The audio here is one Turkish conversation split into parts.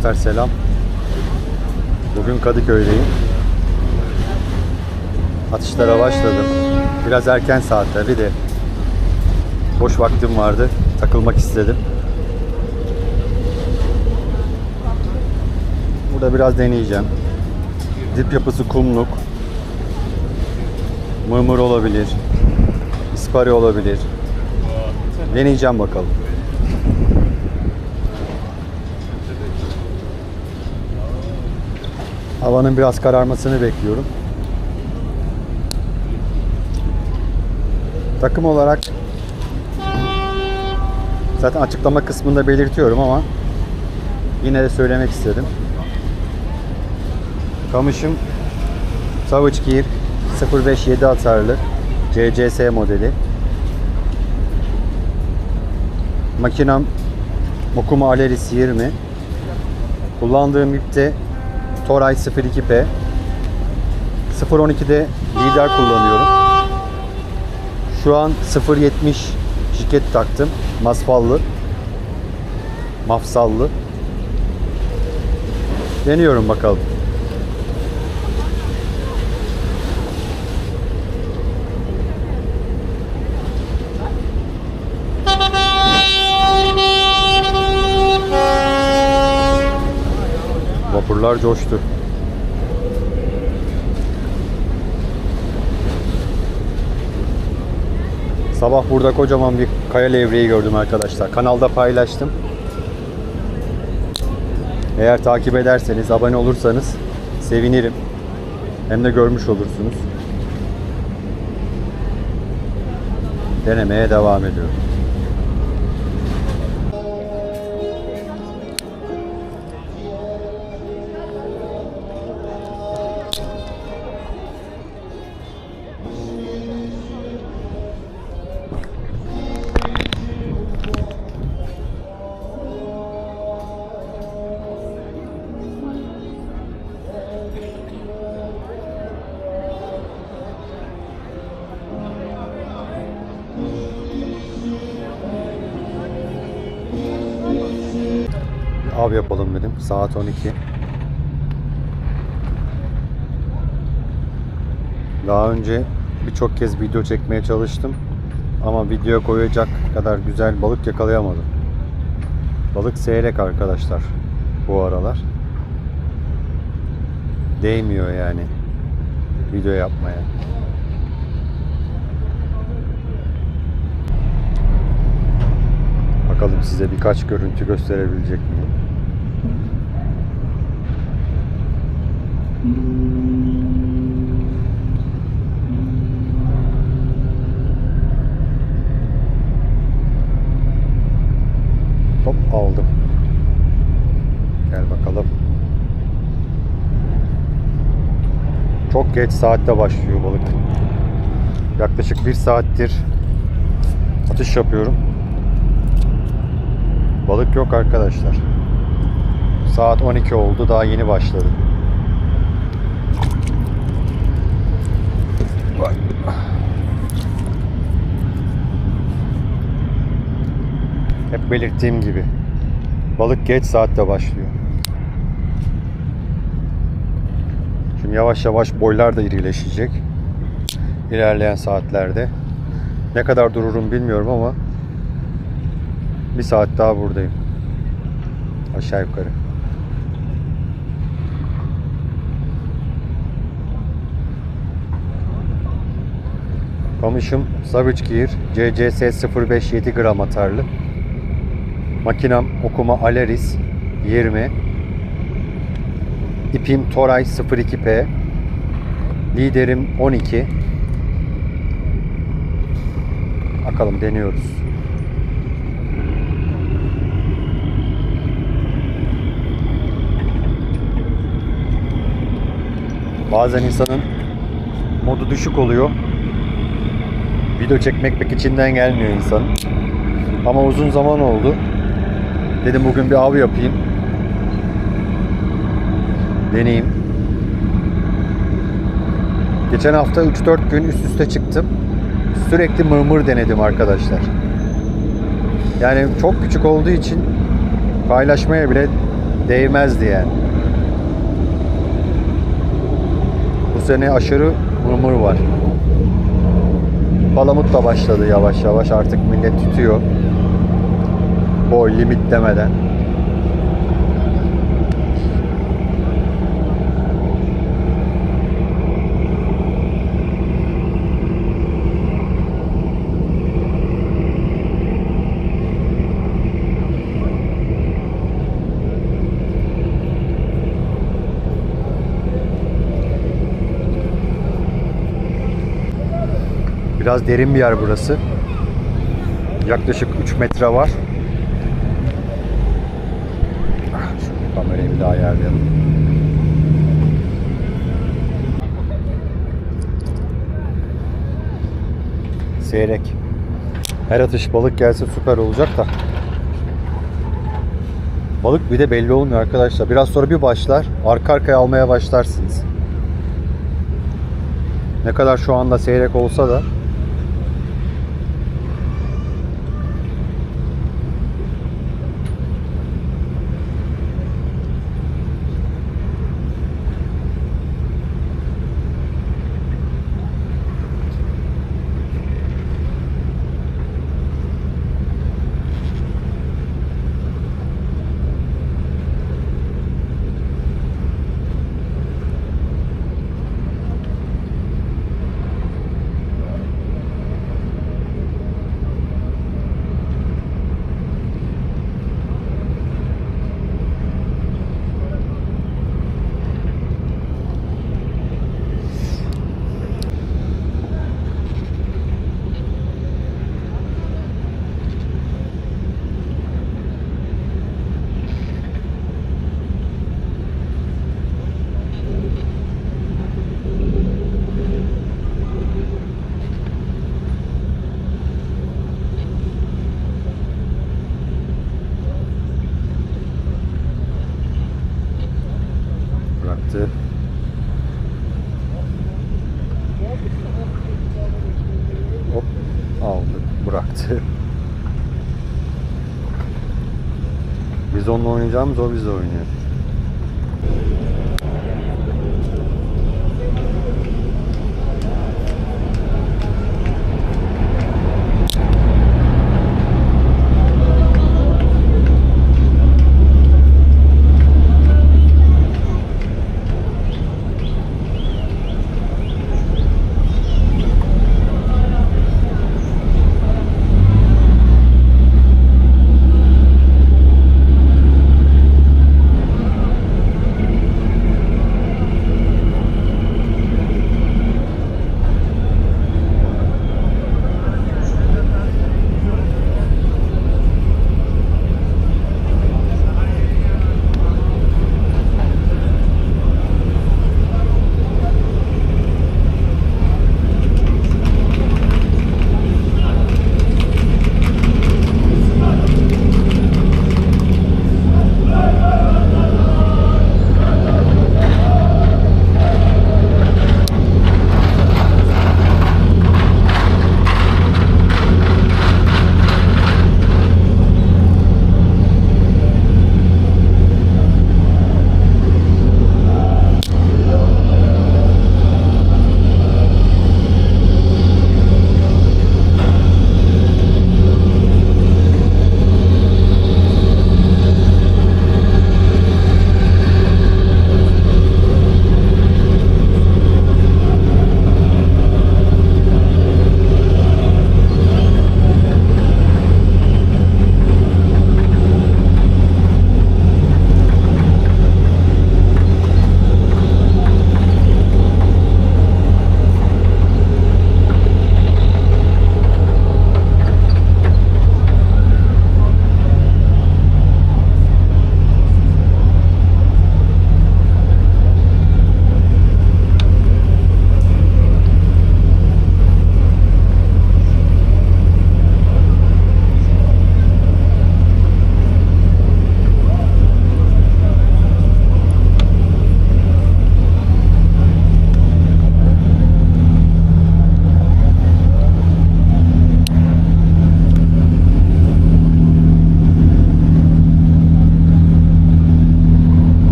Arkadaşlar selam. Bugün Kadıköy'deyim. Atışlara başladım. Biraz erken saat tabi de. Boş vaktim vardı. Takılmak istedim. Burada biraz deneyeceğim. Dip yapısı kumluk. Mırmır olabilir. İspari olabilir. Deneyeceğim bakalım. Havanın biraz kararmasını bekliyorum. Takım olarak zaten açıklama kısmında belirtiyorum ama yine de söylemek istedim. Kamışım Savage Gear 057 atarlı CCS modeli. Makinam Mokuma Aleris 20. Kullandığım ip de Toray 02P. 012'de lider kullanıyorum. Şu an 070 jiket taktım. Masfallı. Mafsallı. Deniyorum bakalım. Vapurlar coştu. Sabah burada kocaman bir kaya levreği gördüm arkadaşlar. Kanalda paylaştım. Eğer takip ederseniz, abone olursanız sevinirim. Hem de görmüş olursunuz. Denemeye devam ediyorum. Av yapalım dedim. Saat 12. Daha önce birçok kez video çekmeye çalıştım. Ama video koyacak kadar güzel balık yakalayamadım. Balık seyrek arkadaşlar bu aralar. Değmiyor yani video yapmaya. Bakalım size birkaç görüntü gösterebilecek miyim? Hop aldım. Gel bakalım. Çok geç saatte başlıyor balık. Yaklaşık bir saattir atış yapıyorum. Balık yok arkadaşlar. Saat 12 oldu daha yeni başladı. Hep belirttiğim gibi balık geç saatte başlıyor. Şimdi yavaş yavaş boylar da irileşecek. İlerleyen saatlerde. Ne kadar dururum bilmiyorum ama bir saat daha buradayım. Aşağı yukarı. Kamışım Savage Gear CCS 057 gram atarlı. Makinam okuma Aleris 20. İpim Toray 02P. Liderim 12. Bakalım deniyoruz. Bazen insanın modu düşük oluyor. Video çekmek pek içinden gelmiyor insan. Ama uzun zaman oldu. Dedim bugün bir av yapayım. Deneyeyim. Geçen hafta 3-4 gün üst üste çıktım. Sürekli mırmır denedim arkadaşlar. Yani çok küçük olduğu için paylaşmaya bile değmezdi yani. Bu sene aşırı murmur var. Palamut da başladı yavaş yavaş artık millet tutuyor. Boy limit demeden. Biraz derin bir yer burası. Yaklaşık 3 metre var. Ah, Şu kamerayı bir daha ayarlayalım. Seyrek. Her atış balık gelse süper olacak da. Balık bir de belli olmuyor arkadaşlar. Biraz sonra bir başlar. Arka arkaya almaya başlarsınız. Ne kadar şu anda seyrek olsa da bıraktı. Hop aldı bıraktı. Biz onunla oynayacağımız o bizle oynuyor.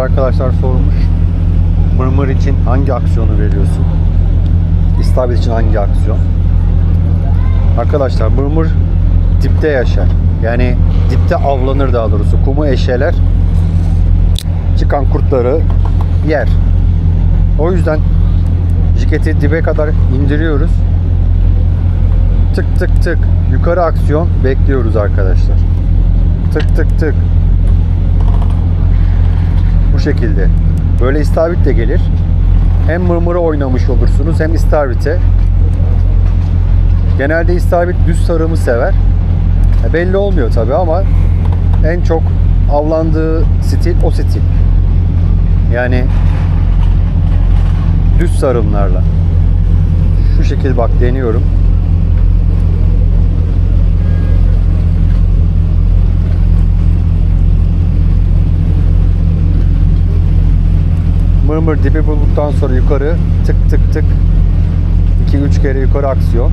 Arkadaşlar sormuş. Mırmır için hangi aksiyonu veriyorsun? İstavrit için hangi aksiyon? Arkadaşlar mırmır dipte yaşar. Yani dipte avlanır daha doğrusu. Kumu eşeler. Çıkan kurtları yer. O yüzden jiketi dibe kadar indiriyoruz. Tık tık tık. Yukarı aksiyon bekliyoruz arkadaşlar. Tık tık tık. Bu şekilde. Böyle istavrit de gelir. Hem mırmıra oynamış olursunuz hem istavrite. Genelde istavrit düz sarımı sever. E, belli olmuyor tabi ama en çok avlandığı stil o stil. Yani düz sarımlarla. Şu şekil bak deniyorum. Mırmır dibi bulduktan sonra yukarı tık tık tık 2-3 kere yukarı aksiyon.